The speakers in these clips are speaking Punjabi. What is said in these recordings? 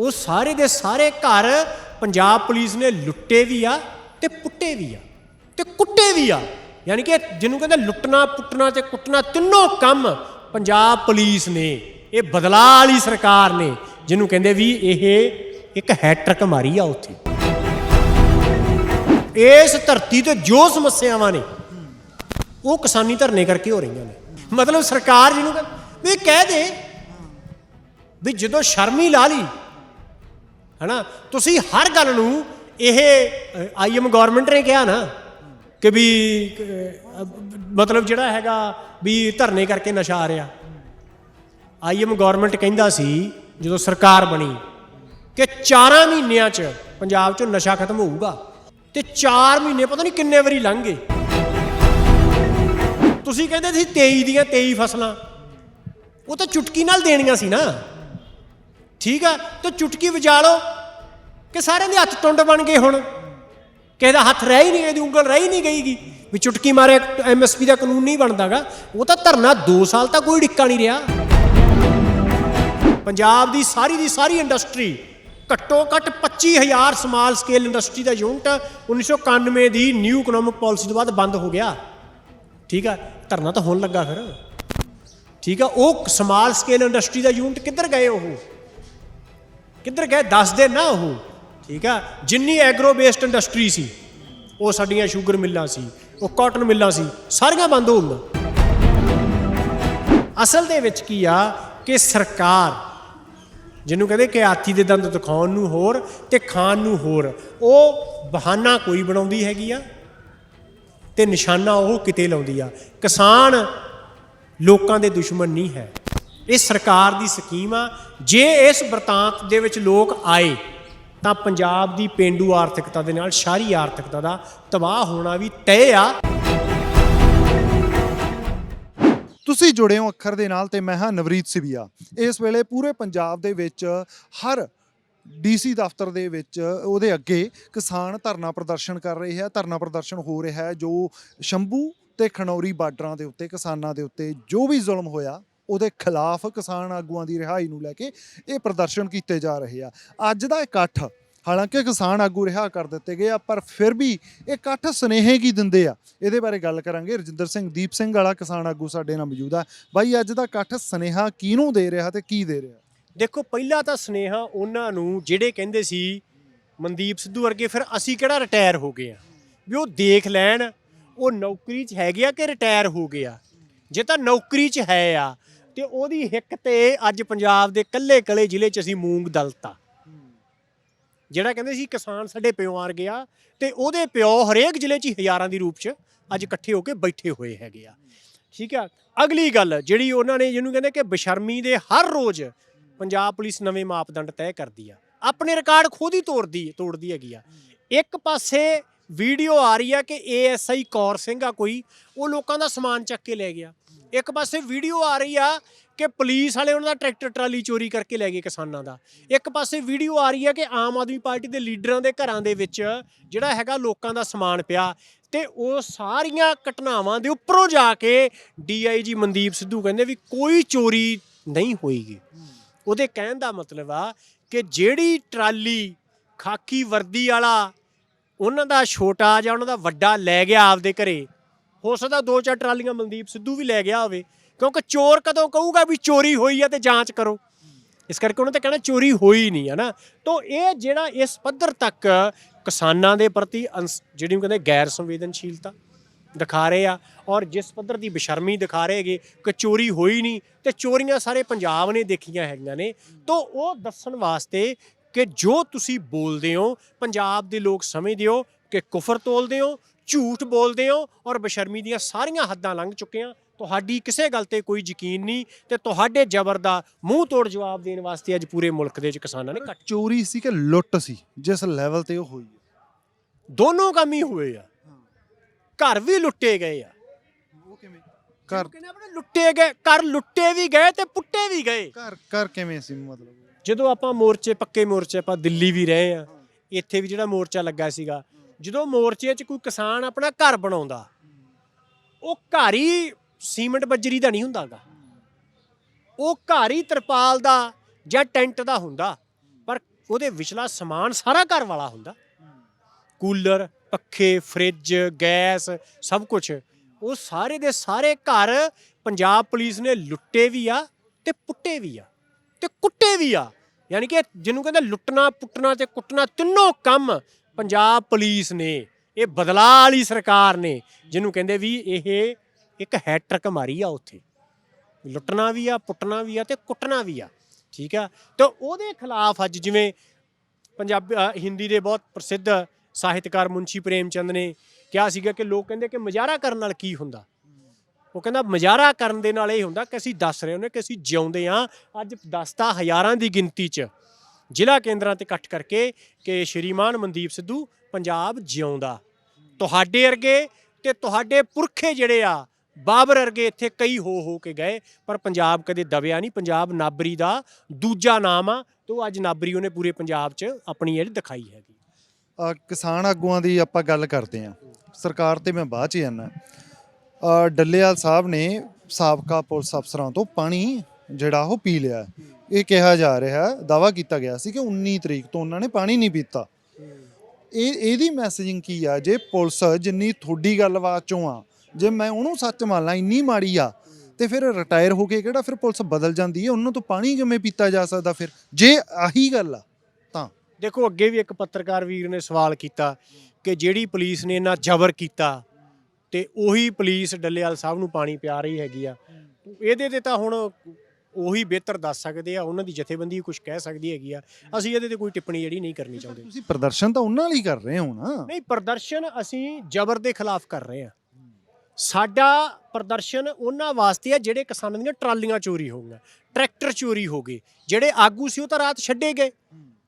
ਉਹ ਸਾਰੇ ਦੇ ਸਾਰੇ ਘਰ ਪੰਜਾਬ ਪੁਲਿਸ ਨੇ ਲੁੱਟੇ ਵੀ ਆ ਤੇ ਪੁੱਟੇ ਵੀ ਆ। ਤੇ ਕੁੱਟੇ ਵੀ ਆ। ਯਾਨੀ ਕਿ ਜਿਹਨੂੰ ਕਹਿੰਦੇ ਲੁੱਟਣਾ, ਪੁੱਟਣਾ ਤੇ ਕੁੱਟਣਾ ਤਿੰਨੋਂ ਕੰਮ ਪੰਜਾਬ ਪੁਲਿਸ ਨੇ। ਇਹ ਬਦਲਾਅ ਵਾਲੀ ਸਰਕਾਰ ਨੇ, ਜਿਹਨੂੰ ਕਹਿੰਦੇ ਵੀ ਇਹ ਇੱਕ ਹੈਟ੍ਰਿਕ ਮਾਰੀ ਆ ਉੱਥੇ। ਇਸ ਧਰਤੀ ਤੇ ਜੋ ਸਮੱਸਿਆਵਾਂ ਨੇ, ਉਹ ਕਿਸਾਨੀ ਧਰਨੇ ਕਰਕੇ ਹੋ ਰਹੀਆਂ ਨੇ। ਮਤਲਬ ਸਰਕਾਰ ਜਿਹਨੂੰ ਕਹਿੰਦੇ, ਵੀ ਕਹਿ ਦੇ ਵੀ ਜਦੋਂ ਸ਼ਰਮੀ ਲਾ ਲਈ ਹਨਾ? ਤੁਸੀਂ ਹਰ ਗੱਲ ਨੂੰ ਇਹ ਆਈਐਮ ਗਵਰਨਮੈਂਟ ਨੇ ਕਿਹਾ ਨਾ ਕਿ ਵੀ ਮਤਲਬ ਜਿਹੜਾ ਹੈਗਾ ਵੀ ਧਰਨੇ ਕਰਕੇ ਨਸ਼ਾ ਆ ਰਿਹਾ। ਆਈਐਮ ਗਵਰਨਮੈਂਟ ਕਹਿੰਦਾ ਸੀ, ਜਦੋਂ ਸਰਕਾਰ ਬਣੀ, ਕਿ 4 ਮਹੀਨਿਆਂ 'ਚ ਪੰਜਾਬ 'ਚੋਂ ਨਸ਼ਾ ਖਤਮ ਹੋਊਗਾ ਤੇ 4 ਮਹੀਨੇ ਪਤਾ ਨਹੀਂ ਕਿੰਨੇ ਵਾਰੀ ਲੰਘ। ਗਏ ਤੁਸੀਂ ਕਹਿੰਦੇ ਸੀ 23 ਦੀਆਂ 23 ਫਸਲਾਂ, ਉਹ ਤਾਂ ਚੁਟਕੀ ਨਾਲ ਦੇਣੀਆਂ ਸੀ ਨਾ। ਠੀਕ ਆ, ਤੇ ਚੁਟਕੀ ਵਜਾ ਲਓ ਕਿ ਸਾਰਿਆਂ ਦੇ ਹੱਥ ਟੁੰਡ ਬਣ ਗਏ ਹੁਣ। ਕਿਸੇ ਦਾ ਹੱਥ ਰਹਿ ਹੀ ਨਹੀਂ ਇਹਦੀ ਉਂਗਲ ਰਹਿ ਹੀ ਨਹੀਂ ਗਈਗੀ। ਵੀ ਚੁਟਕੀ ਮਾਰੇ ਐਮਐਸਪੀ ਦਾ ਕਾਨੂੰਨ ਨਹੀਂ ਬਣਦਾਗਾ। ਉਹ ਤਾਂ ਧਰਨਾ 2 ਸਾਲ ਤੱਕ ਕੋਈ ਡਿੱਕਾ ਨਹੀਂ ਰਿਹਾ। ਪੰਜਾਬ ਦੀ ਸਾਰੀ ਦੀ ਸਾਰੀ ਇੰਡਸਟਰੀ ਘੱਟੋ ਘੱਟ 25000 ਸਮਾਲ ਸਕੇਲ ਇੰਡਸਟਰੀ ਦਾ ਯੂਨਿਟ 1991 ਦੀ ਨਿਊ ਇਕਨੋਮਿਕ ਪਾਲਿਸੀ ਤੋਂ ਬਾਅਦ ਬੰਦ ਹੋ ਗਿਆ। ਠੀਕ ਆ, ਧਰਨਾ ਤਾਂ ਹੋਣ ਲੱਗਾ ਫਿਰ। ਠੀਕ ਆ, ਉਹ ਸਮਾਲ ਸਕੇਲ ਇੰਡਸਟਰੀ ਦਾ ਯੂਨਿਟ ਕਿੱਧਰ ਗਏ ਉਹ? ਕਿੱਧਰ ਗਏ? ਦੱਸਦੇ ਨਾ ਉਹ। ਠੀਕ ਆ? ਜਿੰਨੀ ਐਗਰੋ ਬੇਸਡ ਇੰਡਸਟਰੀ ਸੀ, ਉਹ ਸਾਡੀਆਂ ਸ਼ੂਗਰ ਮਿੱਲਾਂ ਸੀ, ਉਹ ਕਾਟਨ ਮਿੱਲਾਂ ਸੀ, ਸਾਰੀਆਂ ਬੰਦ ਹੋ ਗਈਆਂ। ਅਸਲ ਦੇ ਵਿੱਚ ਕੀ ਆ ਕਿ ਸਰਕਾਰ ਜਿਹਨੂੰ ਕਹਿੰਦੇ ਕਿ ਹਾਥੀ ਦੇ ਦੰਦ ਦਿਖਾਉਣ ਨੂੰ ਹੋਰ ਤੇ ਖਾਣ ਨੂੰ ਹੋਰ, ਉਹ ਬਹਾਨਾ ਕੋਈ ਬਣਾਉਂਦੀ ਹੈਗੀ ਆ ਤੇ ਨਿਸ਼ਾਨਾ ਉਹ ਕਿਤੇ ਲਾਉਂਦੀ ਆ। ਕਿਸਾਨ ਲੋਕਾਂ ਦੇ ਦੁਸ਼ਮਣ ਨਹੀਂ ਹੈ। ਇਹ ਸਰਕਾਰ ਦੀ ਸਕੀਮ ਆ। ਜੇ ਇਸ ਵਰਤਾਂਤ ਦੇ ਵਿੱਚ ਲੋਕ ਆਏ, ਤਾਂ ਪੰਜਾਬ ਦੀ ਪੇਂਡੂ ਆਰਥਿਕਤਾ ਦੇ ਨਾਲ ਸ਼ਹਿਰੀ ਆਰਥਿਕਤਾ ਦਾ ਤਬਾਹ ਹੋਣਾ ਵੀ ਤੈਅ ਆ। ਤੁਸੀਂ ਜੁੜੇ ਹੋ ਅੱਖਰ ਦੇ ਨਾਲ ਤੇ ਮੈਂ ਹਾਂ ਨਵਰੀਤ ਸਿਵੀਆ। ਇਸ ਵੇਲੇ ਪੂਰੇ ਪੰਜਾਬ ਦੇ ਵਿੱਚ ਹਰ ਡੀਸੀ ਦਫ਼ਤਰ ਦੇ ਵਿੱਚ ਉਹਦੇ ਅੱਗੇ ਕਿਸਾਨ ਧਰਨਾ ਪ੍ਰਦਰਸ਼ਨ ਕਰ ਰਹੇ ਹੈ ਧਰਨਾ ਪ੍ਰਦਰਸ਼ਨ ਹੋ ਰਿਹਾ ਹੈ ਜੋ ਸ਼ੰਭੂ ਤੇ ਖਣੌਰੀ ਬਾਰਡਰਾਂ ਦੇ ਉੱਤੇ, ਕਿਸਾਨਾਂ ਦੇ ਉੱਤੇ ਜੋ ਵੀ ਜ਼ੁਲਮ ਹੋਇਆ ਉਹਦੇ ਖਿਲਾਫ ਕਿਸਾਨ ਆਗੂਆਂ ਦੀ ਰਿਹਾਈ ਨੂੰ ਲੈ ਕੇ ਇਹ ਪ੍ਰਦਰਸ਼ਨ ਕੀਤੇ ਜਾ ਰਹੇ ਆ। ਅੱਜ ਦਾ ਇਕੱਠ, ਹਾਲਾਂਕਿ ਕਿਸਾਨ ਆਗੂ ਰਿਹਾ ਕਰ ਦਿੱਤੇ ਗਏ ਆ, ਪਰ ਫਿਰ ਵੀ ਇਹ ਇਕੱਠ ਸੁਨੇਹੇ ਕੀ ਦਿੰਦੇ ਆ? ਇਹਦੇ ਬਾਰੇ ਗੱਲ ਕਰਾਂਗੇ। ਰਜਿੰਦਰ ਸਿੰਘ, ਦੀਪ ਸਿੰਘ ਵਾਲਾ ਕਿਸਾਨ ਆਗੂ ਸਾਡੇ ਨਾਲ ਮੌਜੂਦ ਆ। ਬਾਈ, ਅੱਜ ਦਾ ਇਕੱਠ ਸੁਨੇਹਾ ਕਿਹਨੂੰ ਦੇ ਰਿਹਾ ਤੇ ਕੀ ਦੇ ਰਿਹਾ? ਦੇਖੋ, ਪਹਿਲਾਂ ਤਾਂ ਸਨੇਹਾ ਉਹਨਾਂ ਨੂੰ ਜਿਹੜੇ ਕਹਿੰਦੇ ਸੀ, ਮਨਦੀਪ ਸਿੱਧੂ ਵਰਗੇ, ਫਿਰ ਅਸੀਂ ਕਿਹੜਾ ਰਿਟਾਇਰ ਹੋ ਗਏ ਆ? ਵੀ ਉਹ ਦੇਖ ਲੈਣ, ਉਹ ਨੌਕਰੀ 'ਚ ਹੈਗੇ ਆ ਕਿ ਰਿਟਾਇਰ ਹੋ ਗਏ ਆ? ਜੇ ਤਾਂ ਨੌਕਰੀ 'ਚ ਹੈ ਆ ਤੇ ਉਹਦੀ ਹਿੱਕ ਤੇ ਅੱਜ ਪੰਜਾਬ ਦੇ ਕੱਲੇ ਕਲੇ ਜ਼ਿਲ੍ਹੇ 'ਚ ਅਸੀਂ ਮੂੰਗ ਦਲਤਾ ਜਿਹੜਾ ਕਹਿੰਦੇ ਸੀ ਕਿਸਾਨ ਸਾਡੇ ਪਿਓ ਆਰ ਗਿਆ ਤੇ ਉਹਦੇ ਪਿਓ ਹਰੇਕ ਜ਼ਿਲ੍ਹੇ 'ਚ ਹਜ਼ਾਰਾਂ ਦੀ ਰੂਪ 'ਚ ਅੱਜ ਇਕੱਠੇ ਹੋ ਕੇ ਬੈਠੇ ਹੋਏ ਹੈਗੇ ਆ। ਠੀਕ ਆ? ਅਗਲੀ ਗੱਲ ਜਿਹੜੀ ਉਹਨਾਂ ਨੇ ਜਿਹਨੂੰ ਕਹਿੰਦੇ ਕਿ ਬਸ਼ਰਮੀ ਦੇ ਹਰ ਰੋਜ਼ ਪੰਜਾਬ ਪੁਲਿਸ ਨਵੇਂ ਮਾਪਦੰਡ ਤੈਅ ਕਰਦੀ ਆ। ਆਪਣੇ ਰਿਕਾਰਡ ਖੁਦ ਹੀ ਤੋੜਦੀ ਤੋੜਦੀ ਹੈਗੀ ਆ। ਇੱਕ ਪਾਸੇ ਵੀਡੀਓ ਆ ਰਹੀ ਆ ਕਿ ਏਐਸਆਈ ਕੌਰ ਸਿੰਘ ਆ ਕੋਈ, ਉਹ ਲੋਕਾਂ ਦਾ ਸਮਾਨ ਚੱਕ ਕੇ ਲੈ ਗਿਆ। ਇੱਕ ਪਾਸੇ ਵੀਡੀਓ ਆ ਰਹੀ ਆ ਕਿ ਪੁਲਿਸ ਵਾਲੇ ਉਹਨਾਂ ਦਾ ਟਰੈਕਟਰ ਟਰਾਲੀ ਚੋਰੀ ਕਰਕੇ ਲੈ ਗਏ ਕਿਸਾਨਾਂ ਦਾ। ਇੱਕ ਪਾਸੇ ਵੀਡੀਓ ਆ ਰਹੀ ਹੈ ਕਿ ਆਮ ਆਦਮੀ ਪਾਰਟੀ ਦੇ ਲੀਡਰਾਂ ਦੇ ਘਰਾਂ ਦੇ ਵਿੱਚ ਜਿਹੜਾ ਹੈਗਾ ਲੋਕਾਂ ਦਾ ਸਮਾਨ ਪਿਆ ਤੇ ਉਹ ਸਾਰੀਆਂ ਘਟਨਾਵਾਂ ਦੇ ਉੱਪਰੋਂ ਜਾ ਕੇ ਡੀਆਈਜੀ ਮਨਦੀਪ ਸਿੱਧੂ ਕਹਿੰਦੇ ਵੀ ਕੋਈ ਚੋਰੀ ਨਹੀਂ ਹੋਈਗੀ। ਉਹਦੇ ਕਹਿਣ ਦਾ ਮਤਲਬ ਆ ਕਿ ਜਿਹੜੀ ਟਰਾਲੀ ਖਾਕੀ ਵਰਦੀ ਵਾਲਾ ਉਹਨਾਂ ਦਾ ਛੋਟਾ ਜਾਂ ਉਹਨਾਂ ਦਾ ਵੱਡਾ ਲੈ ਗਿਆ ਆਪਦੇ ਘਰੇ ਹੋ ਸਕਦਾ ਦੋ ਚਾਰ ਟਰਾਲੀਆਂ ਮਨਦੀਪ ਸਿੱਧੂ ਵੀ ਲੈ ਗਿਆ ਹੋਵੇ, ਕਿਉਂਕਿ ਚੋਰ ਕਦੋਂ ਕਹੂਗਾ ਵੀ ਚੋਰੀ ਹੋਈ ਆ ਤੇ ਜਾਂਚ ਕਰੋ। ਇਸ ਕਰਕੇ ਉਹਨਾਂ ਤੇ ਕਹਿਣਾ ਚੋਰੀ ਹੋਈ ਨਹੀਂ ਹੈ ਨਾ। ਤੋਂ ਇਹ ਜਿਹੜਾ ਇਸ ਪੱਧਰ ਤੱਕ ਕਿਸਾਨਾਂ ਦੇ ਪ੍ਰਤੀ ਅੰਸ- ਜਿਹੜੀ ਕਹਿੰਦੇ ਗੈਰ ਸੰਵੇਦਨਸ਼ੀਲਤਾ ਦਿਖਾ ਰਹੇ ਆ, ਔਰ ਜਿਸ ਪੱਧਰ ਦੀ ਬੇਸ਼ਰਮੀ ਦਿਖਾ ਰਹੇ ਹੈਗੇ ਕਿ ਚੋਰੀ ਹੋਈ ਨਹੀਂ, ਤੇ ਚੋਰੀਆਂ ਸਾਰੇ ਪੰਜਾਬ ਨੇ ਦੇਖੀਆਂ ਹੈਗੀਆਂ ਨੇ। ਤੋਂ ਉਹ ਦੱਸਣ ਵਾਸਤੇ ਕਿ ਜੋ ਤੁਸੀਂ ਬੋਲਦੇ ਹੋ, ਪੰਜਾਬ ਦੇ ਲੋਕ ਸਮਝਦੇ ਹੋ ਕਿ ਕੁਫਰ ਤੋਲਦੇ ਹੋ ਝੂਠ ਬੋਲਦੇ ਹੋ ਔਰ ਬੇਸ਼ਰਮੀ ਦੀਆਂ ਸਾਰੀਆਂ ਹੱਦਾਂ ਲੰਘ ਚੁੱਕੇ ਆ ਤੁਹਾਡੀ ਕਿਸੇ ਗੱਲ ਤੇ ਕੋਈ ਯਕੀਨ ਨਹੀਂ ਤੇ ਤੁਹਾਡੇ ਜ਼ਬਰ ਦਾ ਮੂੰਹ ਤੋੜ ਜਵਾਬ ਦੇਣ ਵਾਸਤੇ ਅੱਜ ਪੂਰੇ ਮੁਲਕ ਦੇ ਵਿੱਚ ਕਿਸਾਨਾਂ ਨੇ ਚੋਰੀ ਸੀ ਕਿ ਲੁੱਟ ਸੀ? ਜਿਸ ਲੈਵਲ ਤੇ ਉਹ ਹੋਈ ਹੈ। ਦੋਨੋਂ ਕੰਮ ਹੀ ਹੋਏ ਆ। ਘਰ ਵੀ ਲੁੱਟੇ ਗਏ ਆ। ਉਹ ਕਿਵੇਂ? ਘਰ ਕਹਿੰਦੇ ਆਪਣੇ ਲੁੱਟੇ ਗਏ ਘਰ ਲੁੱਟੇ ਵੀ ਗਏ ਤੇ ਪੁੱਟੇ ਵੀ ਗਏ। ਘਰ ਘਰ ਕਿਵੇਂ ਸੀ ਮਤਲਬ? ਜਦੋਂ ਆਪਾਂ ਮੋਰਚੇ ਪੱਕੇ ਮੋਰਚੇ ਆਪਾਂ ਦਿੱਲੀ ਵੀ ਰਹੇ ਆ ਇੱਥੇ ਵੀ ਜਿਹੜਾ ਮੋਰਚਾ ਲੱਗਾ ਸੀਗਾ ਜਦੋਂ ਮੋਰਚੇ 'ਚ ਕੋਈ ਕਿਸਾਨ ਆਪਣਾ ਘਰ ਬਣਾਉਂਦਾ, ਉਹ ਘਰ ਹੀ ਸੀਮੈਂਟ ਬੱਜਰੀ ਦਾ ਨਹੀਂ ਹੁੰਦਾਗਾ। ਉਹ ਘਰ ਹੀ ਤਰਪਾਲ ਦਾ ਜਾਂ ਟੈਂਟ ਦਾ ਹੁੰਦਾ, ਪਰ ਉਹਦੇ ਵਿਚਲਾ ਸਮਾਨ ਸਾਰਾ ਘਰ ਵਾਲਾ ਹੁੰਦਾ। ਕੂਲਰ, ਪੱਖੇ, ਫ੍ਰਿਜ, ਗੈਸ, ਸਭ ਕੁਝ ਉਹ ਸਾਰੇ ਦੇ ਸਾਰੇ ਘਰ ਪੰਜਾਬ ਪੁਲਿਸ ਨੇ ਲੁੱਟੇ ਵੀ ਆ ਤੇ ਪੁੱਟੇ ਵੀ ਆ ਤੇ ਕੁੱਟੇ ਵੀ ਆ। ਯਾਨੀ ਕਿ ਜਿਹਨੂੰ ਕਹਿੰਦੇ ਲੁੱਟਣਾ ਪੁੱਟਣਾ ਤੇ ਕੁੱਟਣਾ ਤਿੰਨੋਂ ਕੰਮ ਪੰਜਾਬ ਪੁਲਿਸ ਨੇ, ਇਹ ਬਦਲਾਅ ਵਾਲੀ ਸਰਕਾਰ ਨੇ, ਜਿਹਨੂੰ ਕਹਿੰਦੇ ਵੀ ਇਹ ਇੱਕ ਹੈਟ੍ਰਿਕ ਮਾਰੀ ਆ ਉੱਥੇ। ਲੁੱਟਣਾ ਵੀ ਆ, ਪੁੱਟਣਾ ਵੀ ਆ ਤੇ ਕੁੱਟਣਾ ਵੀ ਆ, ਠੀਕ ਆ? ਤੇ ਉਹਦੇ ਖਿਲਾਫ ਅੱਜ ਜਿਵੇਂ ਪੰਜਾਬੀ ਹਿੰਦੀ ਦੇ ਬਹੁਤ ਪ੍ਰਸਿੱਧ ਸਾਹਿਤਕਾਰ ਮੁੰਸ਼ੀ ਪ੍ਰੇਮ ਚੰਦ ਨੇ ਕਿਹਾ ਸੀਗਾ ਕਿ ਲੋਕ ਕਹਿੰਦੇ ਕਿ ਮਜ਼ਾਰਾ ਕਰਨ ਨਾਲ ਕੀ ਹੁੰਦਾ? ਉਹ ਕਹਿੰਦਾ ਮਜ਼ਾਰਾ ਕਰਨ ਦੇ ਨਾਲ ਇਹ ਹੁੰਦਾ ਕਿ ਅਸੀਂ ਦੱਸ ਰਹੇ ਹੁੰਦੇ ਕਿ ਅਸੀਂ ਜਿਉਂਦੇ ਆ ਅੱਜ ਦਸਤਾ ਹਜ਼ਾਰਾਂ ਦੀ ਗਿਣਤੀ 'ਚ। ਜ਼ਿਲ੍ਹਾ ਕੇਂਦਰਾਂ ਤੇ ਇਕੱਠ ਕਰਕੇ ਕਿ ਸ਼੍ਰੀਮਾਨ ਮਨਦੀਪ ਸਿੱਧੂ ਪੰਜਾਬ ਜਿਉਂਦਾ। ਤੁਹਾਡੇ ਵਰਗੇ ਤੇ ਤੁਹਾਡੇ ਪੁਰਖੇ ਜਿਹੜੇ ਆ ਬਾਬਰ ਵਰਗੇ ਇੱਥੇ ਕਈ ਹੋ ਹੋ ਕੇ ਗਏ ਪਰ ਪੰਜਾਬ ਕਦੇ ਦਬਿਆ ਨਹੀਂ। ਪੰਜਾਬ ਨਾਬਰੀ ਦਾ ਦੂਜਾ ਨਾਮ ਆ ਤੇ ਉਹ ਅੱਜ ਨਾਬਰੀ ਉਹਨੇ ਪੂਰੇ ਪੰਜਾਬ 'ਚ ਆਪਣੀ ਜਿਹੜੀ ਦਿਖਾਈ ਹੈਗੀ। ਅ, ਕਿਸਾਨ ਆਗੂਆਂ ਦੀ ਆਪਾਂ ਗੱਲ ਕਰਦੇ ਹਾਂ। ਸਰਕਾਰ ਤੇ ਮੈਂ ਬਾਅਦ ਚ ਜਾਣਾ ਡੱਲੇਵਾਲ ਸਾਹਿਬ ਨੇ ਸਾਬਕਾ ਪੁਲਿਸ ਅਫਸਰਾਂ ਤੋਂ ਪਾਣੀ ਜਿਹੜਾ ਉਹ ਪੀ ਲਿਆ। ਇਹ ਕਿਹਾ ਜਾ ਰਿਹਾ ਦਾਵਾ ਕੀਤਾ ਗਿਆ ਸੀ ਕਿ 19 ਤਰੀਕ ਤੋਂ ਉਹਨਾਂ ਨੇ ਪਾਣੀ ਨਹੀਂ ਪੀਤਾ। ਇਹ, ਇਹਦੀ ਮੈਸੇਜਿੰਗ ਕੀ ਆ? ਜੇ ਪੁਲਿਸ ਜਿੰਨੀ ਥੋੜੀ ਗੱਲਬਾਤ ਚੋਂ ਆ, ਜੇ ਮੈਂ ਉਹਨੂੰ ਸੱਚ ਮੰਨ, ਇੰਨੀ ਮਾੜੀ ਆ, ਤੇ ਫਿਰ ਰਿਟਾਇਰ ਹੋ ਕੇ ਕਿਹੜਾ ਫਿਰ ਪੁਲਿਸ ਬਦਲ ਜਾਂਦੀ ਹੈ? ਉਹਨਾਂ ਤੋਂ ਪਾਣੀ ਕਿਵੇਂ ਪੀਤਾ ਜਾ ਸਕਦਾ ਫਿਰ? ਜੇ ਆਹੀ ਗੱਲ ਆ, ਤਾਂ। ਦੇਖੋ, ਅੱਗੇ ਵੀ ਇੱਕ ਪੱਤਰਕਾਰ ਵੀਰ ਨੇ ਸਵਾਲ ਕੀਤਾ ਕਿ ਜਿਹੜੀ ਪੁਲਿਸ ਨੇ ਇਹਨਾਂ ਜ਼ਬਰ ਕੀਤਾ ਤੇ ਉਹੀ ਪੁਲਿਸ ਡੱਲੇਵਾਲ ਸਾਹਿਬ ਨੂੰ ਪਾਣੀ ਪਿਆ ਰਹੀ ਹੈਗੀ ਆ। ਇਹਦੇ ਤੇ ਤਾਂ ਹੁਣ ਉਹੀ ਬਿਹਤਰ ਦੱਸ ਸਕਦੇ ਆ ਉਹਨਾਂ ਦੀ ਜਥੇਬੰਦੀ ਕੁਝ ਕਹਿ ਸਕਦੀ ਹੈਗੀ ਆ। ਅਸੀਂ ਇਹਦੇ ਤੇ ਕੋਈ ਟਿੱਪਣੀ ਜਿਹੜੀ ਨਹੀਂ ਕਰਨੀ ਚਾਹੁੰਦੇ। ਤੁਸੀਂ ਪ੍ਰਦਰਸ਼ਨ ਤਾਂ ਉਹਨਾਂ ਲਈ ਕਰ ਰਹੇ ਹੋ ਨਾ। ਨਹੀਂ ਪ੍ਰਦਰਸ਼ਨ ਅਸੀਂ ਜ਼ਬਰ ਦੇ ਖਿਲਾਫ ਕਰ ਰਹੇ ਹਾਂ। ਸਾਡਾ ਪ੍ਰਦਰਸ਼ਨ ਉਹਨਾਂ ਵਾਸਤੇ ਆ ਜਿਹੜੇ ਕਿਸਾਨਾਂ ਦੀਆਂ ਟਰਾਲੀਆਂ ਚੋਰੀ ਹੋ ਗਈਆਂ ਟਰੈਕਟਰ ਚੋਰੀ ਹੋ ਗਏ ਜਿਹੜੇ ਆਗੂ ਸੀ ਉਹ ਤਾਂ ਰਾਤ ਛੱਡੇ ਗਏ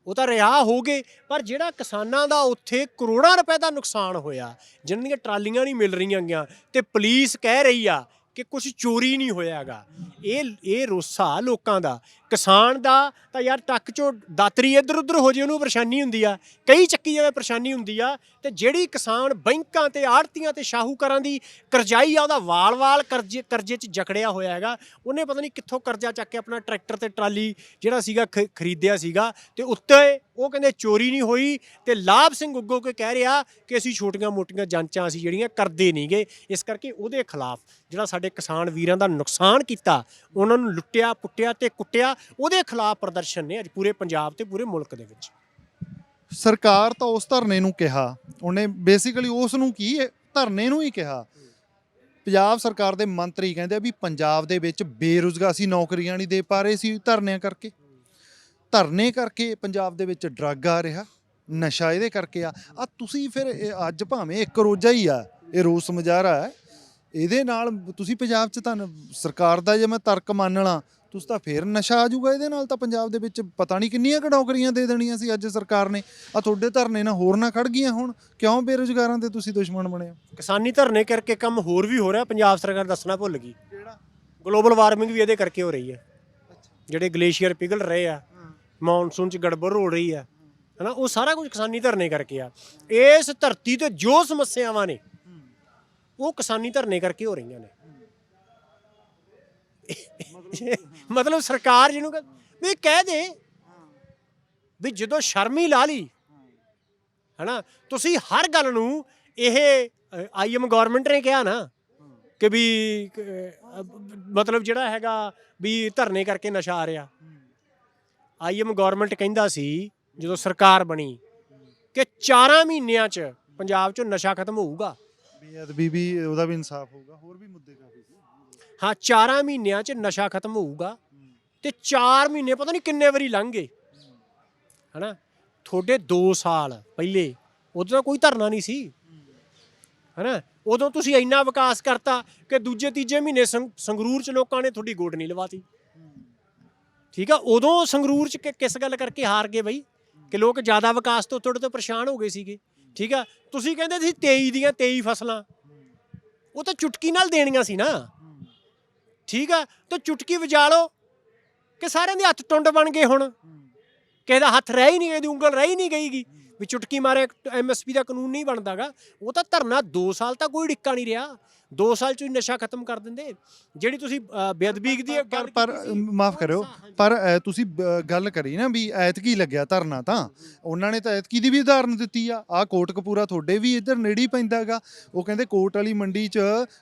ਉਹ ਤਾਂ ਰਿਹਾ ਹੋ ਗਏ ਪਰ ਜਿਹੜਾ ਕਿਸਾਨਾਂ ਦਾ ਉੱਥੇ ਕਰੋੜਾਂ ਰੁਪਏ ਦਾ ਨੁਕਸਾਨ ਹੋਇਆ ਜਿਨ੍ਹਾਂ ਦੀਆਂ ਟਰਾਲੀਆਂ ਨਹੀਂ ਮਿਲ ਰਹੀਆਂ ਗੀਆਂ ਤੇ ਪੁਲਿਸ ਕਹਿ ਰਹੀ ਆ ਕਿ ਕੁਝ ਚੋਰੀ ਨਹੀਂ ਹੋਇਆਗਾ। ਇਹ ਇਹ ਰੋਸਾ ਲੋਕਾਂ ਦਾ ਕਿਸਾਨ ਦਾ ਤਾਂ ਯਾਰ ਟੱਕ ਚੋਂ ਦਾਤਰੀ ਇੱਧਰ ਉੱਧਰ ਹੋ ਜੇ, ਉਹਨੂੰ ਪਰੇਸ਼ਾਨੀ ਹੁੰਦੀ ਆ। ਕਈ ਚੱਕੀ ਜਾਵੇ ਪਰੇਸ਼ਾਨੀ ਹੁੰਦੀ ਆ ਤੇ ਜਿਹੜੀ ਕਿਸਾਨ ਬੈਂਕਾਂ ਤੇ, ਆੜਤੀਆਂ ਤੇ, ਸ਼ਾਹੂਕਾਰਾਂ ਦੀ ਕਰਜ਼ਾਈ ਆ, ਉਹਦਾ ਵਾਲ-ਵਾਲ ਕਰਜ਼ੇ ਕਰਜ਼ੇ 'ਚ ਜਕੜਿਆ ਹੋਇਆ ਹੈਗਾ। ਉਹਨੇ ਪਤਾ ਨਹੀਂ ਕਿੱਥੋਂ ਕਰਜ਼ਾ ਚੱਕ ਕੇ ਆਪਣਾ ਟਰੈਕਟਰ ਤੇ ਟਰਾਲੀ ਜਿਹੜਾ ਸੀਗਾ ਖ- ਖਰੀਦਿਆ ਸੀਗਾ ਤੇ ਉੱਤੇ ਉਹ ਕਹਿੰਦੇ ਚੋਰੀ ਨਹੀਂ ਹੋਈ ਤੇ ਲਾਭ ਸਿੰਘ ਉੱਗੋ ਕੇ ਕਹਿ ਰਿਹਾ ਕਿ ਅਸੀਂ ਛੋਟੀਆਂ-ਮੋਟੀਆਂ ਜਾਂਚਾਂ ਅਸੀਂ ਜਿਹੜੀਆਂ ਕਰਦੇ ਨਹੀਂਗੇ ਇਸ ਕਰਕੇ ਉਹਦੇ ਖਿਲਾਫ ਜਿਹੜਾ ਸਾਡੇ ਕਿਸਾਨ ਵੀਰਾਂ ਦਾ ਨੁਕਸਾਨ ਕੀਤਾ, ਉਹਨਾਂ ਨੂੰ ਲੁੱਟਿਆ, ਪੁੱਟਿਆ ਤੇ ਕੁੱਟਿਆ ਉਹਦੇ ਖਿਲਾਫ ਪ੍ਰਦਰਸ਼ਨ ਨੇ ਅੱਜ ਪੂਰੇ ਪੰਜਾਬ ਤੇ ਪੂਰੇ ਮੁਲਕ ਦੇ ਵਿੱਚ। ਸਰਕਾਰ ਤਾਂ ਉਸ ਧਰਨੇ ਨੂੰ ਕਿਹਾ। ਉਹਨੇ ਬੇਸਿਕਲੀ ਉਸ ਨੂੰ ਕੀ ਧਰਨੇ ਨੂੰ ਹੀ ਕਿਹਾ। ਪੰਜਾਬ ਸਰਕਾਰ ਦੇ ਮੰਤਰੀ ਕਹਿੰਦੇ ਆ ਵੀ ਪੰਜਾਬ ਦੇ ਵਿੱਚ ਬੇਰੁਜ਼ਗਾਰ ਅਸੀਂ ਨੌਕਰੀਆਂ ਨਹੀਂ ਦੇ ਪਾ ਰਹੇ ਸੀ ਧਰਨਿਆਂ ਕਰਕੇ। ਧਰਨੇ ਕਰਕੇ ਪੰਜਾਬ ਦੇ ਵਿੱਚ ਡਰੱਗ ਆ ਰਿਹਾ, ਨਸ਼ਾ ਇਹਦੇ ਕਰਕੇ ਆ। ਆ ਤੁਸੀਂ ਫਿਰ ਇਹ ਅੱਜ ਭਾਵੇਂ ਇੱਕ ਰੋਜ਼ਾ ਹੀ ਆ, ਇਹ ਰੋਸ ਮੁਜ਼ਾਹਰਾ ਹੈ। ਇਹਦੇ ਨਾਲ ਤੁਸੀਂ ਪੰਜਾਬ 'ਚ ਤਾਂ ਸਰਕਾਰ ਦਾ ਜੇ ਮੈਂ ਤਰਕ ਮੰਨ ਲਾਂ ਤੁਸੀਂ ਤਾਂ ਫੇਰ ਨਸ਼ਾ ਆ ਜਾਊਗਾ ਇਹਦੇ ਨਾਲ ਤਾਂ ਪੰਜਾਬ ਦੇ ਵਿੱਚ ਪਤਾ ਨਹੀਂ ਕਿੰਨੀਆਂ ਕੁ ਨੌਕਰੀਆਂ ਦੇ ਦੇਣੀਆਂ ਸੀ ਅੱਜ ਸਰਕਾਰ ਨੇ। ਆ ਤੁਹਾਡੇ ਧਰਨੇ ਨਾਲ ਹੋਰ ਨਾ ਖੜ ਗਈਆਂ ਹੁਣ। ਕਿਉਂ ਬੇਰੁਜ਼ਗਾਰਾਂ ਦੇ ਤੁਸੀਂ ਦੁਸ਼ਮਣ ਬਣੇ ਹੋ? ਕਿਸਾਨੀ ਧਰਨੇ ਕਰਕੇ ਕੰਮ ਹੋਰ ਵੀ ਹੋ ਰਿਹਾ ਪੰਜਾਬ ਸਰਕਾਰ ਦੱਸਣਾ ਭੁੱਲ ਗਈ। ਕਿਹੜਾ? ਗਲੋਬਲ ਵਾਰਮਿੰਗ ਵੀ ਇਹਦੇ ਕਰਕੇ ਹੋ ਰਹੀ ਹੈ। ਜਿਹੜੇ ਗਲੇਸ਼ੀਅਰ ਪਿਘਲ ਰਹੇ ਆ ਮੌਨਸੂਨ ਚ ਗੜਬੜ ਹੋ ਰਹੀ ਆ ਹਨਾ ਉਹ ਸਾਰਾ ਕੁਝ ਕਿਸਾਨੀ ਧਰਨੇ ਕਰਕੇ ਆ। ਇਸ ਧਰਤੀ ਤੇ ਜੋ ਸਮੱਸਿਆਵਾਂ ਨੇ ਉਹ ਕਿਸਾਨੀ ਧਰਨੇ ਕਰਕੇ ਹੋ ਰਹੀਆਂ ਨੇ। ਮਤਲਬ ਸਰਕਾਰ ਜਿਹਨੂੰ ਕਹ- ਵੀ ਕਹਿ ਦੇ ਵੀ ਜਦੋਂ ਸ਼ਰਮ ਹੀ ਲਾ ਲਈ, ਹਨਾ, ਤੁਸੀਂ ਹਰ ਗੱਲ ਨੂੰ ਇਹ ਆਈਐਮ ਗਵਰਨਮੈਂਟ ਨੇ ਕਿਹਾ ਨਾ ਕਿ ਵੀ ਮਤਲਬ ਜਿਹੜਾ ਹੈਗਾ ਵੀ ਧਰਨੇ ਕਰਕੇ ਨਸ਼ਾ ਆ ਰਿਹਾ। ਆਈਐਮ ਗਵਰਨਮੈਂਟ ਕਹਿੰਦਾ ਸੀ, ਜਦੋਂ ਸਰਕਾਰ ਬਣੀ, ਕਿ 4 ਮਹੀਨਿਆਂ 'ਚ ਪੰਜਾਬ 'ਚੋਂ ਨਸ਼ਾ ਖਤਮ ਹੋਊਗਾ। ਬੇਅਦਬੀ ਵੀ, ਉਹਦਾ ਵੀ ਇਨਸਾਫ ਹੋਊਗਾ, ਹੋਰ ਵੀ ਮੁੱਦੇ ਕਾਫੀ ਹਾਂ 4 ਮਹੀਨਿਆਂ 'ਚ ਨਸ਼ਾ ਖਤਮ ਹੋਊਗਾ ਤੇ 4 ਮਹੀਨੇ ਪਤਾ ਨਹੀਂ ਕਿੰਨੇ ਵਾਰੀ ਲੰਘ। ਗਏ ਹਨਾ? ਤੁਹਾਡੇ 2 ਸਾਲ ਪਹਿਲੇ, ਉਦੋਂ ਤਾਂ ਕੋਈ ਧਰਨਾ ਨਹੀਂ ਸੀ। ਹਨਾ? ਉਦੋਂ ਤੁਸੀਂ ਇੰਨਾ ਵਿਕਾਸ ਕਰਤਾ ਕਿ ਦੂਜੇ ਤੀਜੇ ਮਹੀਨੇ ਸੰਗ- ਸੰਗਰੂਰ 'ਚ ਲੋਕਾਂ ਨੇ ਤੁਹਾਡੀ ਗੋਡ ਨਹੀਂ ਲਵਾਤੀ। ਠੀਕ ਆ? ਉਦੋਂ ਸੰਗਰੂਰ 'ਚ ਕਿ- ਕਿਸ ਗੱਲ ਕਰਕੇ ਹਾਰ ਗਏ ਬਈ? ਕਿ ਲੋਕ ਜ਼ਿਆਦਾ ਵਿਕਾਸ ਤੋਂ ਤੁਹਾਡੇ ਤੋਂ ਪਰੇਸ਼ਾਨ ਹੋ ਗਏ ਸੀਗੇ। ਠੀਕ ਆ? ਤੁਸੀਂ ਕਹਿੰਦੇ ਸੀ 23 ਦੀਆਂ 23 ਫਸਲਾਂ। ਉਹ ਤਾਂ ਚੁਟਕੀ ਨਾਲ ਦੇਣੀਆਂ ਸੀ ਨਾ। ਠੀਕ ਆ, ਤਾਂ ਚੁਟਕੀ ਵਜਾ ਲਓ ਕਿ ਸਾਰਿਆਂ ਦੇ ਹੱਥ ਟੁੰਡ ਬਣ ਗਏ ਹੁਣ। ਕਿਸੇ ਦਾ ਹੱਥ ਰਹਿ ਹੀ ਨਹੀਂ ਗਈ ਉਂਗਲ ਰਹਿ ਹੀ ਨਹੀਂ ਗਈਗੀ। ਵੀ ਚੁਟਕੀ ਮਾਰੇ ਐਮਐਸਪੀ ਦਾ ਕਾਨੂੰਨ ਨਹੀਂ ਬਣਦਾਗਾ। ਉਹ ਤਾਂ ਧਰਨਾ 2 ਸਾਲ ਤਾਂ ਕੋਈ ਡਿੱਕਾ ਨਹੀਂ ਰਿਹਾ। 2 ਸਾਲ ਚ ਹੀ ਨਸ਼ਾ ਖਤਮ ਕਰ ਦਿੰਦੇ। ਜਿਹੜੀ ਤੁਸੀਂ ਅ, ਬੇਅਦਬੀ ਦੀ ਪਰ ਗੱਲ ਪਰ ਕੀਤੀ ਸੀ, ਮਾਫ ਕਰਿਓ। ਪਰ ਅ, ਤੁਸੀਂ ਬ- ਗੱਲ ਕਰੀ ਨਾ ਵੀ ਐਤਕੀ ਲੱਗਿਆ ਧਰਨਾ ਤਾਂ। ਉਹਨਾਂ ਨੇ ਤਾਂ ਐਤਕੀ ਦੀ ਵੀ ਉਦਾਹਰਨ ਦਿੱਤੀ ਆ। ਆ ਕੋਟਕਪੂਰਾ ਤੁਹਾਡੇ ਵੀ ਇੱਧਰ ਨੇੜੇ ਹੀ ਪੈਂਦਾਗਾ ਉਹ ਕਹਿੰਦੇ ਕੋਟ ਵਾਲੀ ਮੰਡੀ 'ਚ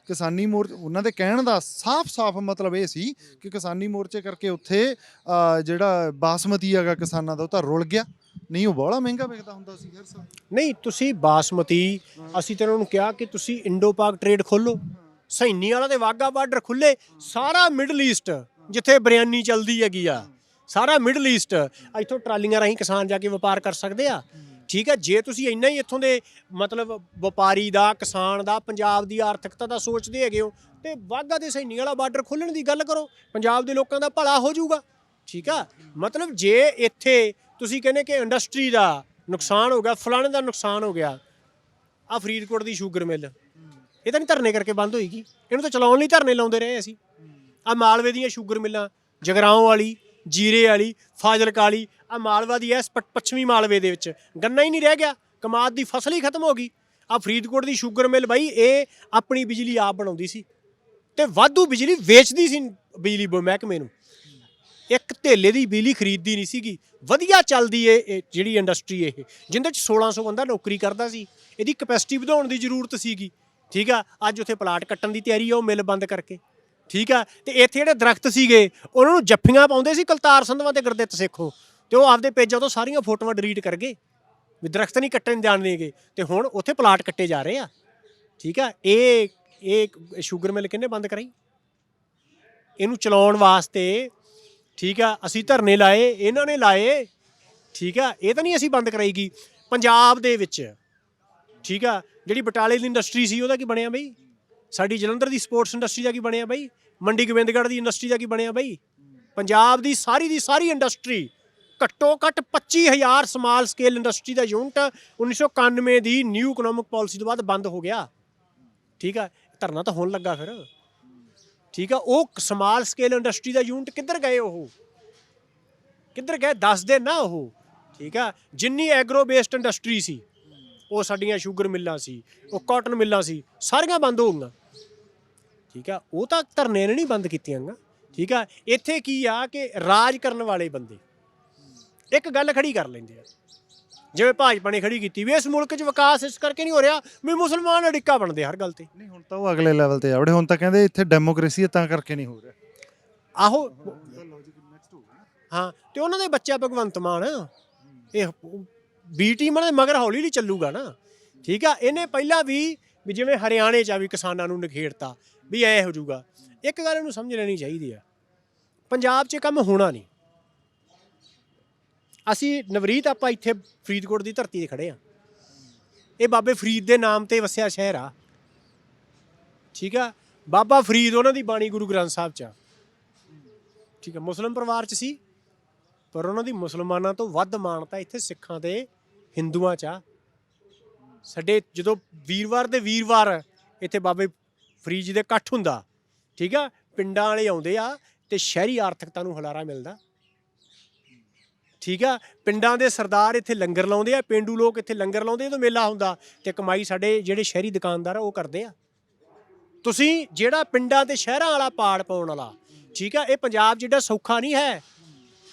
ਕਿਸਾਨੀ ਮੋਰਚਾ ਉਹਨਾਂ ਦੇ ਕਹਿਣ ਦਾ ਸਾਫ਼-ਸਾਫ਼ ਮਤਲਬ ਇਹ ਸੀ ਕਿ ਕਿਸਾਨੀ ਮੋਰਚੇ ਕਰਕੇ ਉੱਥੇ ਅ, ਜਿਹੜਾ ਬਾਸਮਤੀ ਹੈਗਾ ਕਿਸਾਨਾਂ ਦਾ ਉਹ ਤਾਂ ਰੁਲ ਗਿਆ। ਨਹੀਂ ਉਹ ਬੜਾ ਮਹਿੰਗਾ ਵਿਕਦਾ ਹੁੰਦਾ ਸੀ ਹਰ ਸਾਲ। ਨਹੀਂ ਤੁਸੀਂ ਬਾਸਮਤੀ ਅਸੀਂ ਤਾਂ ਉਹਨਾਂ ਨੂੰ ਕਿਹਾ ਕਿ ਤੁਸੀਂ ਇੰਡੋ ਪਾਕ ਟ੍ਰੇਡ ਖੋਲੋ ਸੈਨੀ ਵਾਲਾ ਤੇ ਵਾਗਾ ਬਾਰਡਰ ਖੁੱਲੇ, ਸਾਰਾ ਮਿਡਲ ਈਸਟ ਜਿੱਥੇ ਬਰਿਆਨੀ ਚੱਲਦੀ ਹੈਗੀ ਆ, ਸਾਰਾ ਮਿਡਲ ਈਸਟ ਇੱਥੋਂ ਟਰਾਲੀਆਂ ਰਾਹੀਂ ਕਿਸਾਨ ਜਾ ਕੇ ਵਪਾਰ ਕਰ ਸਕਦੇ ਆ। ਠੀਕ ਹੈ ਜੇ ਤੁਸੀਂ ਇੰਨਾ ਹੀ ਇੱਥੋਂ ਦੇ ਮਤਲਬ ਵਪਾਰੀ ਦਾ, ਕਿਸਾਨ ਦਾ, ਪੰਜਾਬ ਦੀ ਆਰਥਿਕਤਾ ਦਾ ਸੋਚਦੇ ਹੈਗੇ ਹੋ, ਤੇ ਵਾਗਾ ਦੇ ਸੈਨੀ ਵਾਲਾ ਬਾਰਡਰ ਖੋਲਣ ਦੀ ਗੱਲ ਕਰੋ, ਪੰਜਾਬ ਦੇ ਲੋਕਾਂ ਦਾ ਭਲਾ ਹੋ ਜਾਊਗਾ। ਠੀਕ ਆ, ਮਤਲਬ ਜੇ ਇੱਥੇ ਤੁਸੀਂ ਕਹਿੰਦੇ ਕਿ ਇੰਡਸਟਰੀ ਦਾ ਨੁਕਸਾਨ ਹੋ ਗਿਆ, ਫਲਾਣੇ ਦਾ ਨੁਕਸਾਨ ਹੋ ਗਿਆ ਆ ਫਰੀਦਕੋਟ ਦੀ ਸ਼ੂਗਰ ਮਿਲ। ਇਹ ਤਾਂ ਨਹੀਂ ਧਰਨੇ ਕਰਕੇ ਬੰਦ ਹੋਏਗੀ ਇਹਨੂੰ ਤਾਂ ਚਲਾਉਣ ਲਈ ਧਰਨੇ ਲਾਉਂਦੇ ਰਹੇ ਅਸੀਂ। ਆ ਮਾਲਵੇ ਦੀਆਂ ਸ਼ੂਗਰ ਮਿੱਲਾਂ, ਜਗਰਾਉਂ ਵਾਲੀ, ਜੀਰੇ ਵਾਲੀ, ਫਾਜ਼ਿਲਕਾ ਵਾਲੀ ਆ ਮਾਲਵਾ ਦੀ ਐਸ ਪ- ਪੱਛਮੀ ਮਾਲਵੇ ਦੇ ਵਿੱਚ। ਗੰਨਾ ਹੀ ਨਹੀਂ ਰਹਿ ਗਿਆ। ਕਮਾਦ ਦੀ ਫਸਲ ਹੀ ਖਤਮ ਹੋ ਗਈ। ਆ ਫਰੀਦਕੋਟ ਦੀ ਸ਼ੂਗਰ ਮਿਲ ਬਾਈ, ਇਹ ਆਪਣੀ ਬਿਜਲੀ ਆਪ ਬਣਾਉਂਦੀ ਸੀ। ਤੇ ਵਾਧੂ ਬਿਜਲੀ ਵੇਚਦੀ ਸੀ ਬਿਜਲੀ ਮਹਿਕਮੇ ਨੂੰ। ਇੱਕ ਧੇਲੇ ਦੀ ਬਿਜਲੀ ਖਰੀਦਦੀ ਨਹੀਂ ਸੀਗੀ। ਵਧੀਆ ਚੱਲਦੀ ਏ, ਇਹ ਜਿਹੜੀ ਇੰਡਸਟਰੀ ਇਹ। ਜਿੰਦੇ ਚ 1600 ਬੰਦਾ ਨੌਕਰੀ ਕਰਦਾ ਸੀ। ਇਹਦੀ ਕਪੈਸਿਟੀ ਵਧਾਉਣ ਦੀ ਜ਼ਰੂਰਤ ਸੀਗੀ। ਠੀਕ ਆ? ਅੱਜ ਉੱਥੇ ਪਲਾਟ ਕੱਟਣ ਦੀ ਤਿਆਰੀ ਆ, ਉਹ ਮਿਲ ਬੰਦ ਕਰਕੇ। ਠੀਕ ਆ? ਤੇ ਇੱਥੇ ਜਿਹੜੇ ਦਰਖਤ ਸੀਗੇ, ਉਹਨਾਂ ਨੂੰ ਜੱਫੀਆਂ ਪਾਉਂਦੇ ਸੀ ਕਲਤਾਰ ਸੰਧਵਾਂ ਤੇ ਗੁਰਦਿੱਤ ਸੇਖੋਂ। ਤੇ ਉਹ ਆਪਦੇ ਪੇਜਾਂ ਤੋਂ ਸਾਰੀਆਂ ਫੋਟੋਆਂ ਡਿਲੀਟ ਕਰ ਗਏ। ਵੀ ਦਰਖਤ ਨਹੀਂ ਕੱਟਣ ਜਾਣਦੇਗੇ ਤੇ ਹੁਣ ਉੱਥੇ ਪਲਾਟ ਕੱਟੇ ਜਾ ਰਹੇ ਆ। ਠੀਕ ਆ? ਇਹ ਇਹ ਸ਼ੂਗਰ ਮਿਲ ਕਿੰਨੇ ਬੰਦ ਕਰਾਈ? ਇਹਨੂੰ ਚਲਾਉਣ ਵਾਸਤੇ, ਠੀਕ ਆ, ਅਸੀਂ ਧਰਨੇ ਲਾਏ, ਇਹਨਾਂ ਨੇ ਲਾਏ। ਠੀਕ ਆ? ਇਹ ਤਾਂ ਨਹੀਂ ਅਸੀਂ ਬੰਦ ਕਰਾਈਗੀ। ਪੰਜਾਬ ਦੇ ਵਿੱਚ, ਠੀਕ ਆ? ਜਿਹੜੀ ਬਟਾਲੇ ਦੀ ਇੰਡਸਟਰੀ ਸੀ, ਉਹਦਾ ਕੀ ਬਣਿਆ ਬਈ? ਸਾਡੀ ਜਲੰਧਰ ਦੀ ਸਪੋਰਟਸ ਇੰਡਸਟਰੀ ਦਾ ਕੀ ਬਣਿਆ ਬਈ? ਮੰਡੀ ਗੋਬਿੰਦਗੜ੍ਹ ਦੀ ਇੰਡਸਟਰੀ ਦਾ ਕੀ ਬਣਿਆ ਬਈ? ਪੰਜਾਬ ਦੀ ਸਾਰੀ ਦੀ ਸਾਰੀ ਇੰਡਸਟਰੀ ਘੱਟੋ ਘੱਟ 25000 ਸਮਾਲ ਸਕੇਲ ਇੰਡਸਟਰੀ ਦਾ ਯੂਨਿਟ 1991 ਦੀ ਨਿਊ ਇਕਨੋਮਿਕ ਪਾਲਿਸੀ ਤੋਂ ਬਾਅਦ ਬੰਦ ਹੋ ਗਿਆ। ਠੀਕ ਆ? ਧਰਨਾ ਤਾਂ ਹੋਣ ਲੱਗਾ ਫਿਰ। ਠੀਕ ਆ? ਉਹ ਸਮਾਲ ਸਕੇਲ ਇੰਡਸਟਰੀ ਦਾ ਯੂਨਿਟ ਕਿੱਧਰ ਗਏ ਉਹ? ਕਿੱਧਰ ਗਏ? ਦੱਸਦੇ ਨਾ ਉਹ। ਠੀਕ ਆ? ਜਿੰਨੀ ਐਗਰੋ ਬੇਸਡ ਇੰਡਸਟਰੀ ਸੀ ਉਹ ਸਾਡੀਆਂ ਸ਼ੂਗਰ ਮਿੱਲਾਂ ਸੀ ਉਹ ਕਾਟਨ ਮਿੱਲਾਂ ਸੀ ਸਾਰੀਆਂ ਬੰਦ ਹੋ ਗਈਆਂ। ਠੀਕ ਆ ਉਹ ਤਾਂ ਧਰਨੇ ਨੇ ਨਹੀਂ ਬੰਦ ਕੀਤੀਆਂ ਗਾ ਠੀਕ ਆ ਇੱਥੇ ਕੀ ਆ ਕਿ ਰਾਜ ਕਰਨ ਵਾਲੇ ਬੰਦੇ ਇੱਕ ਗੱਲ ਖੜੀ ਕਰ ਲੈਂਦੇ ਆ। ਜਿਵੇਂ ਭਾਜਪਾ ਨੇ ਖੜੀ ਕੀਤੀ ਵੀ ਇਸ ਮੁਲਕ 'ਚ ਵਿਕਾਸ ਇਸ ਕਰਕੇ ਨਹੀਂ ਹੋ ਰਿਹਾ ਵੀ ਮੁਸਲਮਾਨ ਅੜਿੱਕਾ ਬਣਦੇ ਹਰ ਗੱਲ ਤੇ। ਨਹੀਂ ਹੁਣ ਤਾਂ ਉਹ ਅਗਲੇ ਲੈਵਲ ਤੇ ਆਵੜੇ ਹੁਣ ਤਾਂ ਕਹਿੰਦੇ ਇੱਥੇ ਡੈਮੋਕ੍ਰੇਸੀ ਤਾਂ ਕਰਕੇ ਨਹੀਂ ਹੋ ਰਿਹਾ। ਆਹੋ ਹਾਂ ਤੇ ਉਹਨਾਂ ਦੇ ਬੱਚਾ ਭਗਵੰਤ ਮਾਨ ਇਹ ਬੀ ਟੀਮ ਦੇ ਮਗਰ ਹੌਲੀ ਹੌਲੀ ਚੱਲੂਗਾ ਨਾ। ਠੀਕ ਆ? ਇਹਨੇ ਪਹਿਲਾਂ ਵੀ ਵੀ ਜਿਵੇਂ ਹਰਿਆਣੇ ਚ ਆ ਵੀ ਕਿਸਾਨਾਂ ਨੂੰ ਨਿਖੇੜਤਾ, ਵੀ ਐ ਹੋ ਜਾਊਗਾ। ਇੱਕ ਗੱਲ ਇਹਨੂੰ ਸਮਝ ਲੈਣੀ ਚਾਹੀਦੀ ਆ। ਪੰਜਾਬ 'ਚ ਕੰਮ ਹੋਣਾ ਨਹੀਂ। ਅਸੀਂ ਨਵਰੀਤ, ਆਪਾਂ ਇੱਥੇ ਫਰੀਦਕੋਟ ਦੀ ਧਰਤੀ ਤੇ ਖੜੇ ਆ। ਇਹ ਬਾਬੇ ਫਰੀਦ ਦੇ ਨਾਮ ਤੇ ਵਸਿਆ ਸ਼ਹਿਰ ਆ। ਠੀਕ ਆ? ਬਾਬਾ ਫਰੀਦ ਉਹਨਾਂ ਦੀ ਬਾਣੀ ਗੁਰੂ ਗ੍ਰੰਥ ਸਾਹਿਬ ਚ ਆ। ਠੀਕ ਆ? ਮੁਸਲਮ ਪਰਿਵਾਰ ਚ ਸੀ, ਪਰ ਉਹਨਾਂ ਦੀ ਮੁਸਲਮਾਨਾਂ ਤੋਂ ਵੱਧ ਮਾਨਤਾ ਇੱਥੇ ਸਿੱਖਾਂ ਤੇ ਹਿੰਦੂਆਂ ਚ ਆ। ਸਾਡੇ ਜਦੋਂ ਵੀਰਵਾਰ ਦੇ ਵੀਰਵਾਰ ਇੱਥੇ ਬਾਬੇ ਫਰੀਦ ਜੀ ਦੇ ਇਕੱਠ ਹੁੰਦਾ, ਠੀਕ ਆ? ਪਿੰਡਾਂ ਵਾਲੇ ਆਉਂਦੇ ਆ ਤੇ ਸ਼ਹਿਰੀ ਆਰਥਿਕਤਾ ਨੂੰ ਹੁਲਾਰਾ ਮਿਲਦਾ। ਠੀਕ ਆ? ਪਿੰਡਾਂ ਦੇ ਸਰਦਾਰ ਇੱਥੇ ਲੰਗਰ ਲਾਉਂਦੇ ਆ, ਪਿੰਡੂ ਲੋਕ ਇੱਥੇ ਲੰਗਰ ਲਾਉਂਦੇ ਜਦੋਂ ਮੇਲਾ ਹੁੰਦਾ ਤੇ ਕਮਾਈ ਸਾਡੇ ਜਿਹੜੇ ਸ਼ਹਿਰੀ ਦੁਕਾਨਦਾਰ ਆ, ਉਹ ਕਰਦੇ ਆ। ਤੁਸੀਂ ਜਿਹੜਾ ਪਿੰਡਾਂ ਤੇ ਸ਼ਹਿਰਾਂ ਵਾਲਾ ਪਾੜ ਪਾਉਣ ਵਾਲਾ, ਠੀਕ ਆ? ਇਹ ਪੰਜਾਬ ਜਿਹੜਾ ਸੌਖਾ ਨਹੀਂ ਹੈ।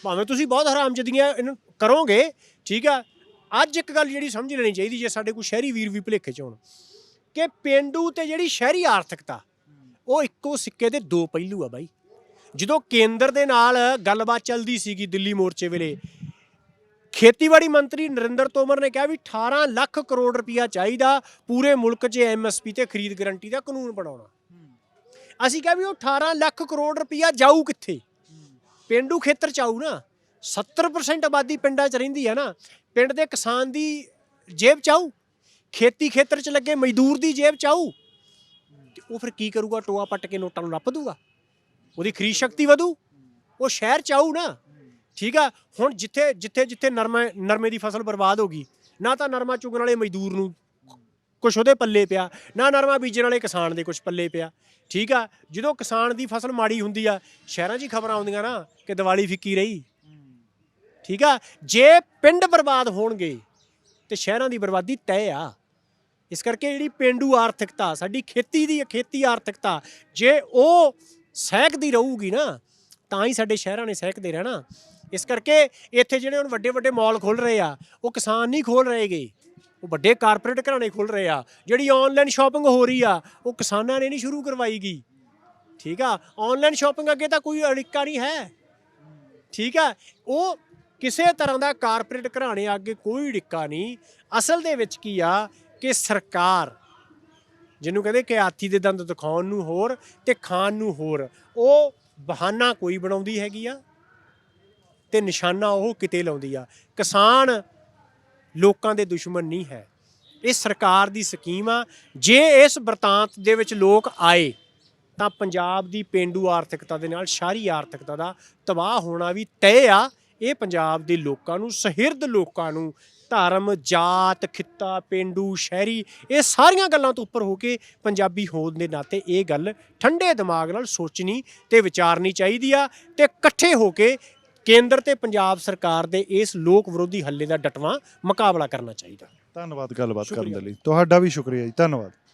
ਭਾਵੇਂ ਤੁਸੀਂ ਬਹੁਤ ਹਰਾਮਜਦੀਆਂ ਇਹਨੂੰ ਕਰੋਗੇ, ਠੀਕ ਆ? ਅੱਜ ਇੱਕ ਗੱਲ ਜਿਹੜੀ ਸਮਝ ਲੈਣੀ ਚਾਹੀਦੀ ਜੇ ਸਾਡੇ ਕੋਈ ਸ਼ਹਿਰੀ ਵੀਰ ਵੀ ਭੁਲੇਖੇ ਚ ਹੋਣ, ਕਿ ਪਿੰਡੂ ਤੇ ਜਿਹੜੀ ਸ਼ਹਿਰੀ ਆਰਥਿਕਤਾ, ਉਹ ਇੱਕੋ ਸਿੱਕੇ ਦੇ ਦੋ ਪਹਿਲੂ ਆ ਬਾਈ। ਜਦੋਂ ਕੇਂਦਰ ਦੇ ਨਾਲ ਗੱਲਬਾਤ ਚੱਲਦੀ ਸੀਗੀ ਦਿੱਲੀ ਮੋਰਚੇ ਵੇਲੇ, ਖੇਤੀਬਾੜੀ ਮੰਤਰੀ ਨਰਿੰਦਰ ਤੋਮਰ ਨੇ ਕਿਹਾ ਵੀ 18 ਲੱਖ ਕਰੋੜ ਰੁਪਇਆ ਚਾਹੀਦਾ ਪੂਰੇ ਮੁਲਕ 'ਚ ਐਮਐਸਪੀ ਤੇ ਖਰੀਦ ਗਰੰਟੀ ਦਾ ਕਾਨੂੰਨ ਬਣਾਉਣਾ। ਅਸੀਂ ਕਿਹਾ ਵੀ ਉਹ 18 ਲੱਖ ਕਰੋੜ ਰੁਪਇਆ ਜਾਊ ਕਿੱਥੇ? ਪਿੰਡੂ ਖੇਤਰ ਚ ਆਊ ਨਾ। 70% ਆਬਾਦੀ ਪਿੰਡਾਂ 'ਚ ਰਹਿੰਦੀ ਹੈ ਨਾ। ਪਿੰਡ ਦੇ ਕਿਸਾਨ ਦੀ ਜੇਬ ਚ ਆਊ? ਖੇਤੀ ਖੇਤਰ 'ਚ ਲੱਗੇ ਮਜ਼ਦੂਰ ਦੀ ਜੇਬ ਚ ਆਊ? ਉਹ ਫਿਰ ਕੀ ਕਰੂਗਾ? ਟੋਆ ਪੱਟ ਕੇ ਨੋਟਾਂ ਨੂੰ ਨੱਪ ਦੂਗਾ? ਉਹਦੀ ਖਰੀਦ ਸ਼ਕਤੀ ਵਧੂ? ਉਹ ਸ਼ਹਿਰ ਚ ਆਊ ਨਾ? ਠੀਕ ਆ? ਹੁਣ ਜਿੱਥੇ ਜਿੱਥੇ ਜਿੱਥੇ ਨਰਮੇ ਨਰਮੇ ਦੀ ਫਸਲ ਬਰਬਾਦ ਹੋ ਗਈ, ਨਾ ਤਾਂ ਨਰਮਾ ਚੁਗਣ ਵਾਲੇ ਮਜ਼ਦੂਰ ਨੂੰ ਕੁਛ ਉਹਦੇ ਪੱਲੇ ਪਿਆ, ਨਾ ਨਰਮਾ ਬੀਜਣ ਵਾਲੇ ਕਿਸਾਨ ਦੇ ਕੁਛ ਪੱਲੇ ਪਿਆ। ਠੀਕ ਆ? ਜਦੋਂ ਕਿਸਾਨ ਦੀ ਫਸਲ ਮਾੜੀ ਹੁੰਦੀ ਆ, ਸ਼ਹਿਰਾਂ 'ਚ ਹੀ ਖਬਰਾਂ ਆਉਂਦੀਆਂ ਨਾ ਕਿ ਦੀਵਾਲੀ ਫਿੱਕੀ ਰਹੀ। ਠੀਕ ਆ? ਜੇ ਪਿੰਡ ਬਰਬਾਦ ਹੋਣਗੇ ਤੇ ਸ਼ਹਿਰਾਂ ਦੀ ਬਰਬਾਦੀ ਤੈਅ ਆ। ਇਸ ਕਰਕੇ ਜਿਹੜੀ ਪਿੰਡੂ ਆਰਥਿਕਤਾ, ਸਾਡੀ ਖੇਤੀ ਦੀ ਖੇਤੀ ਆਰਥਿਕਤਾ, ਜੇ ਉਹ ਸਹਿਕਦੀ ਰਹੂਗੀ ਨਾ, ਤਾਂ ਹੀ ਸਾਡੇ ਸ਼ਹਿਰਾਂ ਨੇ ਸਹਿਕਦੇ ਰਹਿਣਾ। ਇਸ ਕਰਕੇ ਇੱਥੇ ਜਿਹੜੇ ਹੁਣ ਵੱਡੇ ਵੱਡੇ ਮਾਲ ਖੁੱਲ ਰਹੇ ਆ, ਉਹ ਕਿਸਾਨ ਨਹੀਂ ਖੋਲ ਰਹੇਗੇ। ਉਹ ਵੱਡੇ ਕਾਰਪੋਰੇਟ ਘਰਾਣੇ ਖੁੱਲ ਰਹੇ ਆ। ਜਿਹੜੀ ਆਨਲਾਈਨ ਸ਼ਾਪਿੰਗ ਹੋ ਰਹੀ ਆ, ਉਹ ਕਿਸਾਨਾਂ ਨੇ ਨਹੀਂ ਸ਼ੁਰੂ ਕਰਵਾਈਗੀ। ਠੀਕ ਆ? ਆਨਲਾਈਨ ਸ਼ਾਪਿੰਗ ਅੱਗੇ ਤਾਂ ਕੋਈ ਅੜਿੱਕਾ ਨਹੀਂ ਹੈ। ਠੀਕ ਆ? ਉਹ ਕਿਸੇ ਤਰ੍ਹਾਂ ਦਾ ਕਾਰਪੋਰੇਟ ਘਰਾਣੇ ਅੱਗੇ ਕੋਈ ਡਿੱਕਾ ਨਹੀਂ। ਅਸਲ ਦੇ ਵਿੱਚ ਕੀ ਆ ਕਿ ਸਰਕਾਰ ਜਿਹਨੂੰ ਕਹਿੰਦੇ ਕਿ ਹਾਥੀ ਦੇ ਦੰਦ ਦਿਖਾਉਣ ਨੂੰ ਹੋਰ ਤੇ ਖਾਣ ਨੂੰ ਹੋਰ, ਉਹ ਬਹਾਨਾ ਕੋਈ ਬਣਾਉਂਦੀ ਹੈਗੀ ਆ ਤੇ ਨਿਸ਼ਾਨਾ ਉਹ ਕਿਤੇ ਲਾਉਂਦੀ ਆ। ਕਿਸਾਨ ਲੋਕਾਂ ਦੇ ਦੁਸ਼ਮਣ ਨਹੀਂ ਹੈ। ਇਹ ਸਰਕਾਰ ਦੀ ਸਕੀਮ ਆ। ਜੇ ਇਸ ਬਰਤਾਂਤ ਦੇ ਵਿੱਚ ਲੋਕ ਆਏ ਤਾਂ ਪੰਜਾਬ ਦੀ ਪਿੰਡੂ ਆਰਥਿਕਤਾ ਦੇ ਨਾਲ, ਸ਼ਹਿਰੀ ਆਰਥਿਕਤਾ ਦਾ ਤਬਾਹ ਹੋਣਾ ਵੀ ਤੈਅ ਆ। ਇਹ ਪੰਜਾਬ ਦੇ ਲੋਕਾਂ ਨੂੰ ਸਹਿਰਦ ਲੋਕਾਂ ਨੂੰ ਧਰਮ ਜਾਤ ਖਿੱਤਾ ਪਿੰਡੂ ਸ਼ਹਿਰੀ ਇਹ ਸਾਰੀਆਂ ਗੱਲਾਂ ਤੋਂ ਉੱਪਰ ਹੋ ਕੇ ਪੰਜਾਬੀ ਹੋਣ ਦੇ ਨਾਤੇ ਇਹ ਗੱਲ ਠੰਡੇ ਦਿਮਾਗ ਨਾਲ ਸੋਚਣੀ ਤੇ ਵਿਚਾਰਨੀ ਚਾਹੀਦੀ ਆ ਤੇ ਇਕੱਠੇ ਹੋ ਕੇ ਕੇਂਦਰ ਤੇ ਪੰਜਾਬ ਸਰਕਾਰ ਦੇ ਇਸ ਲੋਕ ਵਿਰੋਧੀ ਹੱਲੇ ਦਾ ਡਟਵਾਂ ਮੁਕਾਬਲਾ ਕਰਨਾ ਚਾਹੀਦਾ। ਧੰਨਵਾਦ ਗੱਲਬਾਤ ਕਰਨ। ਦੇ ਲਈ। ਤੁਹਾਡਾ ਵੀ ਸ਼ੁਕਰੀਆ ਜੀ। ਧੰਨਵਾਦ।